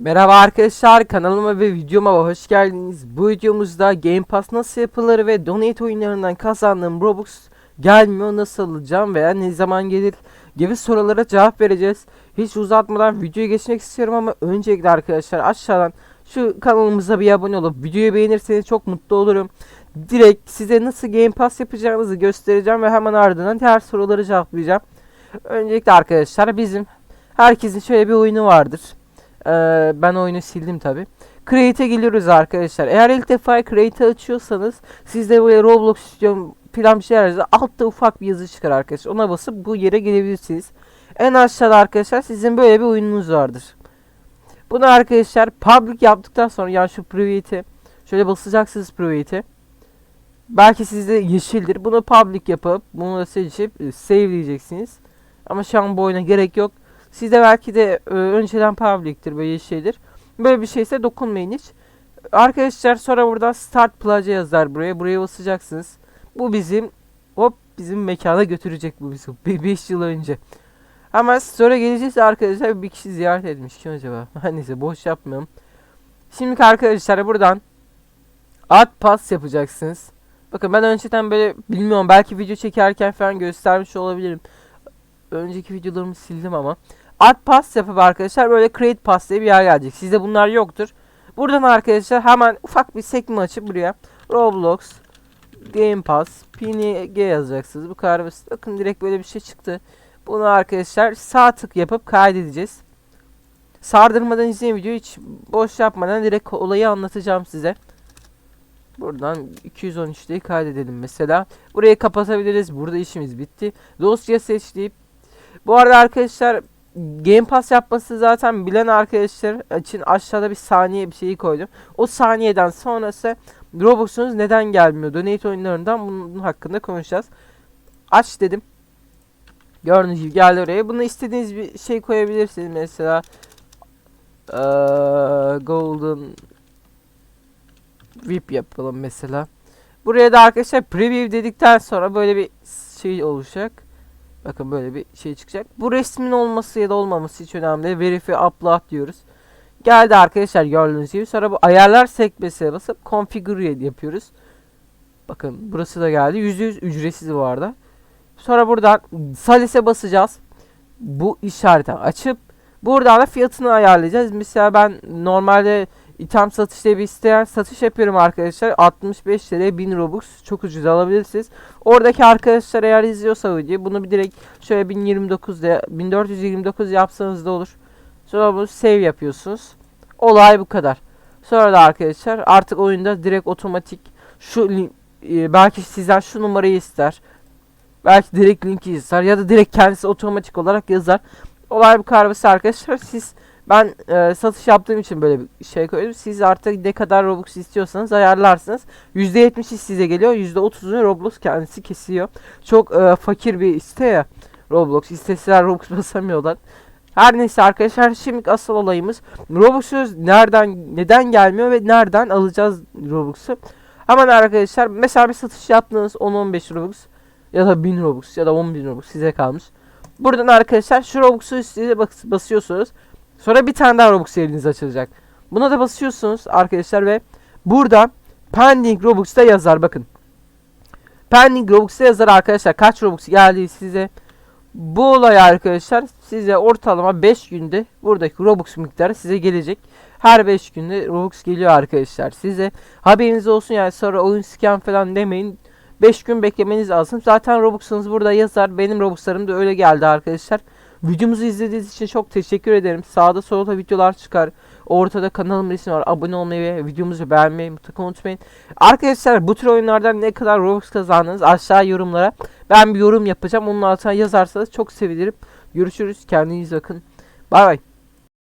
Merhaba arkadaşlar kanalıma ve videoma hoş geldiniz. Bu videomuzda Game Pass nasıl yapılır ve Donate oyunlarından kazandığım Robux gelmiyor nasıl alacağım veya ne zaman gelir gibi sorulara cevap vereceğiz. Hiç uzatmadan videoya geçmek istiyorum ama öncelikle arkadaşlar aşağıdan şu kanalımıza bir abone olup videoyu beğenirseniz çok mutlu olurum. Direkt size nasıl Game Pass yapacağınızı göstereceğim ve hemen ardından diğer soruları cevaplayacağım. Öncelikle arkadaşlar bizim herkesin şöyle bir oyunu vardır. Ee, ben oyunu sildim tabi. Create'e geliyoruz arkadaşlar. Eğer ilk defa Create'i açıyorsanız sizde böyle Roblox istiyorum filan bir şey ararsa altta ufak bir yazı çıkar arkadaşlar. Ona basıp bu yere gelebilirsiniz. En aşağıda arkadaşlar sizin böyle bir oyununuz vardır. Bunu arkadaşlar public yaptıktan sonra yani şu private'e şöyle basacaksınız private'e. Belki sizde yeşildir. Bunu public yapıp bunu da seçip e, save diyeceksiniz. Ama şu an bu oyuna gerek yok. Sizde belki de e, önceden public'tir böyle şeydir. Böyle bir şeyse dokunmayın hiç. Arkadaşlar sonra buradan start plaza yazar buraya. Buraya basacaksınız. Bu bizim hop bizim mekana götürecek bu bizi. 5 yıl önce. Ama sonra geleceğiz arkadaşlar bir kişi ziyaret etmiş. Kim acaba? Neyse boş yapmayalım. Şimdi arkadaşlar buradan ad pas yapacaksınız. Bakın ben önceden böyle bilmiyorum belki video çekerken falan göstermiş olabilirim. Önceki videolarımı sildim ama. Ad pass yapıp arkadaşlar böyle create pass diye bir yer gelecek. Sizde bunlar yoktur. Buradan arkadaşlar hemen ufak bir sekme açıp buraya Roblox Game Pass PNG yazacaksınız. Bu kadar basit. Bakın direkt böyle bir şey çıktı. Bunu arkadaşlar sağ tık yapıp kaydedeceğiz. Sardırmadan izleyin videoyu hiç boş yapmadan direkt olayı anlatacağım size. Buradan 213'teyi kaydedelim mesela. Burayı kapatabiliriz. Burada işimiz bitti. Dosya seç bu arada arkadaşlar Game Pass yapması zaten bilen arkadaşlar için aşağıda bir saniye bir şeyi koydum. O saniyeden sonrası Robux'unuz neden gelmiyor? Donate oyunlarından bunun hakkında konuşacağız. Aç dedim. Gördüğünüz gibi geldi oraya. Buna istediğiniz bir şey koyabilirsiniz. Mesela eee, Golden VIP yapalım mesela. Buraya da arkadaşlar preview dedikten sonra böyle bir şey olacak. Bakın böyle bir şey çıkacak. Bu resmin olması ya da olmaması hiç önemli değil. Verify upload diyoruz. Geldi arkadaşlar gördüğünüz gibi. Sonra bu ayarlar sekmesine basıp configure yapıyoruz. Bakın burası da geldi. %100 ücretsiz bu arada. Sonra buradan salise basacağız. Bu işareti açıp buradan da fiyatını ayarlayacağız. Mesela ben normalde İtham satış diye bir isteyen satış yapıyorum arkadaşlar. 65 TL 1000 Robux çok ucuz alabilirsiniz. Oradaki arkadaşlar eğer izliyorsa videoyu bunu bir direkt şöyle 1029 de 1429 yapsanız da olur. Sonra bunu save yapıyorsunuz. Olay bu kadar. Sonra da arkadaşlar artık oyunda direkt otomatik şu e, belki sizden şu numarayı ister. Belki direkt linki ister ya da direkt kendisi otomatik olarak yazar. Olay bu kadar basit arkadaşlar. Siz ben e, satış yaptığım için böyle bir şey koydum. Siz artık ne kadar Robux istiyorsanız ayarlarsınız. %70'i size geliyor. %30'unu Roblox kendisi kesiyor. Çok e, fakir bir site ya. Roblox. İsteseler Robux basamıyorlar. Her neyse arkadaşlar şimdi asıl olayımız Robux'uz nereden neden gelmiyor ve nereden alacağız Robux'u. Hemen arkadaşlar mesela bir satış yaptığınız 10-15 Robux ya da 1000 Robux ya da 10.000 Robux size kalmış. Buradan arkadaşlar şu Robux'u size bas basıyorsunuz. Sonra bir tane daha Robux eliniz açılacak. Buna da basıyorsunuz arkadaşlar ve burada pending Robux'ta yazar bakın. Pending Robux'ta yazar arkadaşlar kaç Robux geldi size. Bu olay arkadaşlar size ortalama 5 günde buradaki Robux miktarı size gelecek. Her 5 günde Robux geliyor arkadaşlar size. Haberiniz olsun yani sonra oyun scam falan demeyin. 5 gün beklemeniz lazım. Zaten Robux'unuz burada yazar. Benim Robux'larım da öyle geldi arkadaşlar. Videomuzu izlediğiniz için çok teşekkür ederim. Sağda solda videolar çıkar. Ortada kanalımın ismi var. Abone olmayı ve videomuzu beğenmeyi mutlaka unutmayın. Arkadaşlar bu tür oyunlardan ne kadar Robux kazandınız aşağı yorumlara ben bir yorum yapacağım. Onun altına yazarsanız çok sevinirim. Görüşürüz. Kendinize bakın. Bay bay.